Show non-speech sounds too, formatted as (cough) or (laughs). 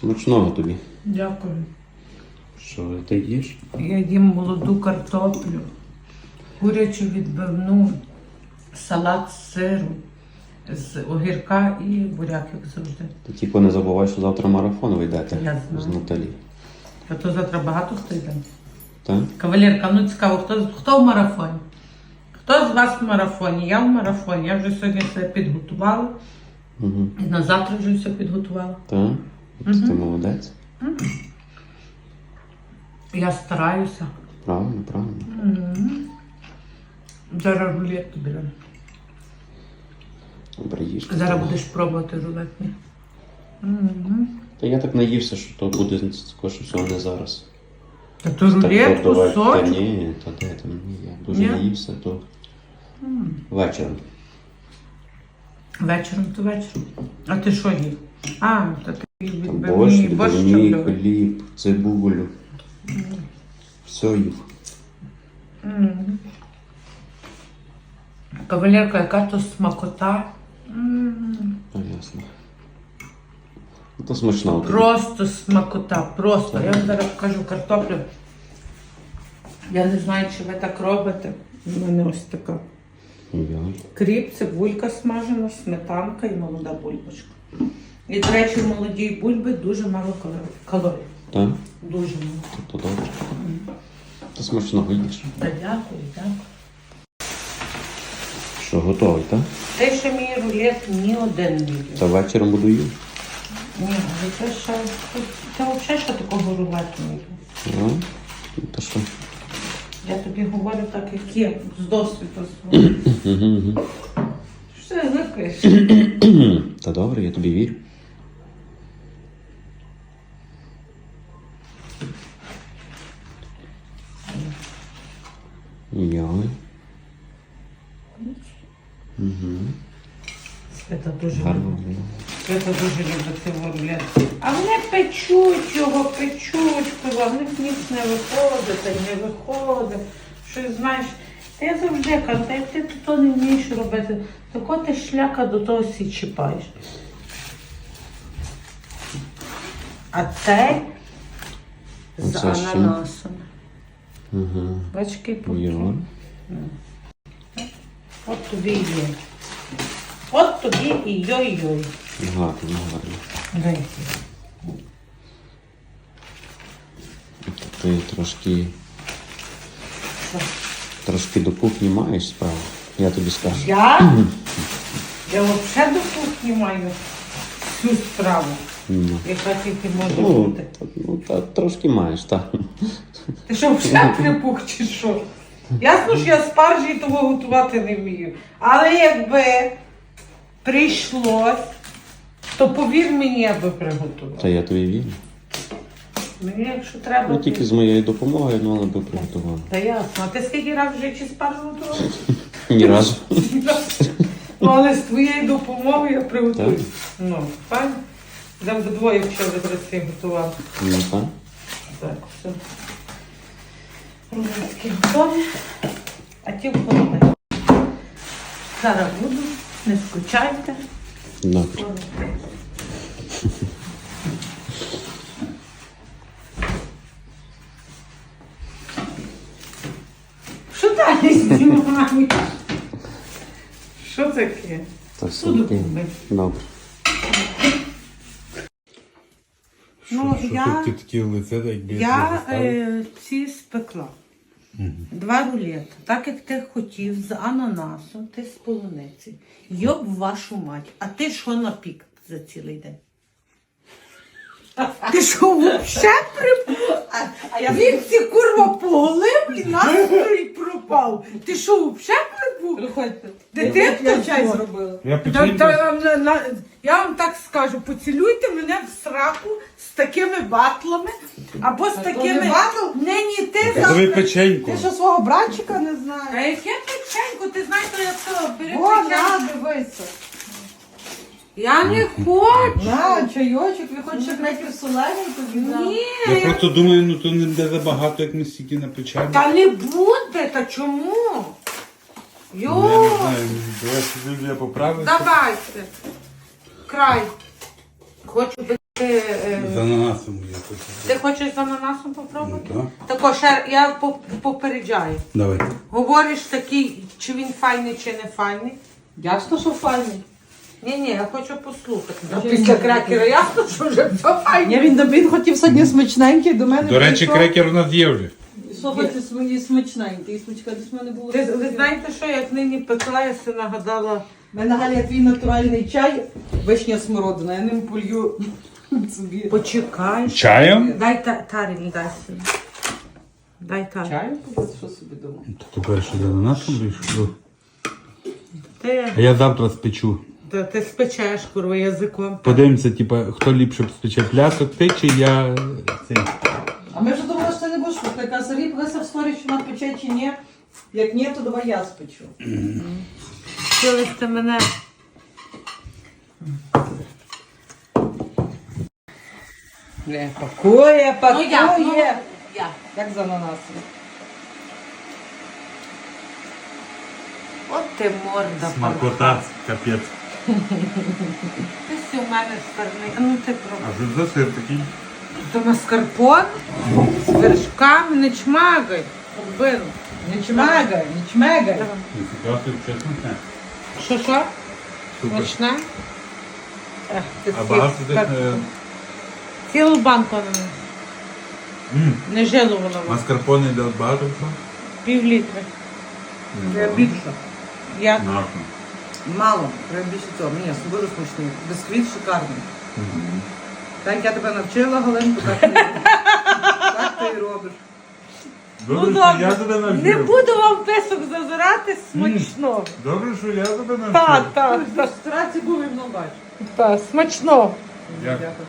Смачного тобі. Дякую. Що ти їш? Я їм молоду картоплю, курячу відбивну, салат з сиру, з огірка і буряк, як завжди. Ти тільки не забувай, що завтра марафон ви йдете Я з знаю. Наталі. А то завтра багато хто йде. Так? Кавалерка, ну цікаво, хто, хто в марафоні? Хто з вас в марафоні? Я в марафоні. Я вже сьогодні все підготувала. Угу. І на завтра вже все підготувала. Так? Мгм. Ти молодець. Я стараюся. Правильно, правильно. Мгм. Зараз рулет тобі. дам. Добре їж. Зараз будеш пробувати рулетні. Мгм. Та я так наївся, що то буде скоріше всього не зараз. Та то рулет, Так, давай. Та ні, та де там ні, я дуже Ні? наївся, то вечором. Вечором то вечором. А ти що їв? А, та ти відбивні борщ, борщ хліб, цибулю. Все. Мгм. Кавалерка, яка то смакота. М, Ну, ясно. Ну, То тобі. Просто смакота, просто. Я вам зараз покажу картоплю. Я не знаю, чи ви так робите. У мене ось така. Я. Кріп, цибулька смажена, сметанка і молода бульбочка. І, до речі, в молодій бульби дуже мало калорій-. Так? Дуже мало. То, то добре. То смачного їш. Та дякую, дякую. Що, готовий, так? Те, що мій рулет ні один не їв. Та вечором буду їв. Ні, але це ще... Це взагалі ще такого рулету не їв. Ну, то що? Я тобі говорю так, як є, з досвіду свого. Що ти угу. Та добре, я тобі вірю. Йой. Угу. Свята дуже Гарно. любить. Свята дуже любить цей рулет. А вони печуть його, печуть, пила. В них ніч не виходить, та й не виходить. Щось знаєш. Та я завжди кажу, та як ти то не вмієш робити, то кого ти шляка до того сі чіпаєш. А цей з Оце ананасом. Угу. Бачки, Йой. От тобі і є. От тобі і йой-йой. Гарно, гарно. Дайте. Ти трошки. Трошки до кухні маєш справу. Я тобі скажу. Я? Я взагалі до кухні маю всю справу, Ну, яка тільки може ну, бути. ну та, трошки маєш, так. Ти що, взагалі припух чи що? Ясно, що я спаржі того готувати не вмію. Але якби прийшлось, то повір мені, я би приготувала. Та я тобі вірю. Мені, якщо треба, Ну тільки з моєю допомогою, ну але би приготувала. Та ясно. А ти скільки разів вже чи спаржу готувала? (laughs) Ні разу. Ну, але з твоєю допомогою я приготую. Так. Ну, файно. Там вдвоє вчили брати готувати. Ну так. Так, все. Рулетки готові. А ті в холодильник. Зараз буду, не скучайте. Добре. (laughs) Що далі знімаєш? Що таке? Та все Буду окей. купити. Добре. Ну, Що я- ти такі лице, якби Я е, ці спекла. Два рулета, Так як ти хотів з ананасом, ти з полуниці. Йоб вашу мать. А ти що напік за цілий день? Ти що взагалі прип... А я він ці курва поголив і настрій пропав. Ти що взагалі прибув? Приходьте. Дитинка Я чай зробила. Я Та- печеньку. та вам на- на- Я вам так скажу, поцілуйте мене в сраку з такими батлами або з Та такими. не батл. Нині ти Тобі завтра. печеньку. Ти що свого братчика не А знаєш? яке печенько, ти знаєш, що я це бери О, печенько. на, дивися. Я не хочу. На, чайочок, ви хочеш як найпів солененько віддам? Ні. Я просто думаю, ну то не буде забагато, як ми стільки напечемо. Та не буде, та чому? Ну, Я Йо, не знаю, давай собі я поправився. давайте. Край. Хочу би. е, За Ти хочеш з ананасом попробувати? Ну, Тако, ще я по- попереджаю. Давай. Говориш такий, чи він файний, чи не файний. Ясно, що файний. Ні, ні, я хочу послухати. А після крекера ясно, що вже все файне. Я він, він хотів сьогодні смачненький, до мене До речі, прийшов. крекер у нас є вже. Хоче свої смачненький? І смачка десь в мене було. Ви, ви знаєте, що як нині пекла, я си нагадала. У мене Галя твій натуральний чай, вишня смородина, я ним полью собі. Почекай. Чаєм? Дай та, таріль, дай собі. Дай таріль. Чаю? Що собі думав? Тепер що на нашому? Ти, А я завтра спечу. Та, ти спечеш, курва, язиком. Подивимося, типа, хто ліпше спече плясок, ти чи я цей. А ми вже думали, що ти не будеш пекти. Яка Сергій писав в сторі, чи вона пече, чи ні. Як ні, то давай я спечу. Хотіли ти мене. Не, пакує, Ну, як, ну, пакує. Я. Як за ананаси. От ти морда. Смакота, капець. Ти у мене стерний. А ну ти пробуй. А що за сир такий? То маскарпон з вершками не чмагай. Обину. Не чмегай, не чмегай. Ніфіга ти чесно. Що що? Супер. Смачне? Ех, ти А багато десь так- не... Цілу банку не, М, не жило воно. Маскарпоне йде багато? Пів літри. Треба більше. Я Нашу. Мало, треба більше цього. Ні, особливо смачний. Бисквіт шикарний. Так я тебе навчила, Галинку, так ти, і робиш. так ти і робиш. Ну, добре. не буду вам писок зазирати смачно. Добре, що я тебе навчив. Так, так, В страці був і воно бачиш. так, смачно. Дякую.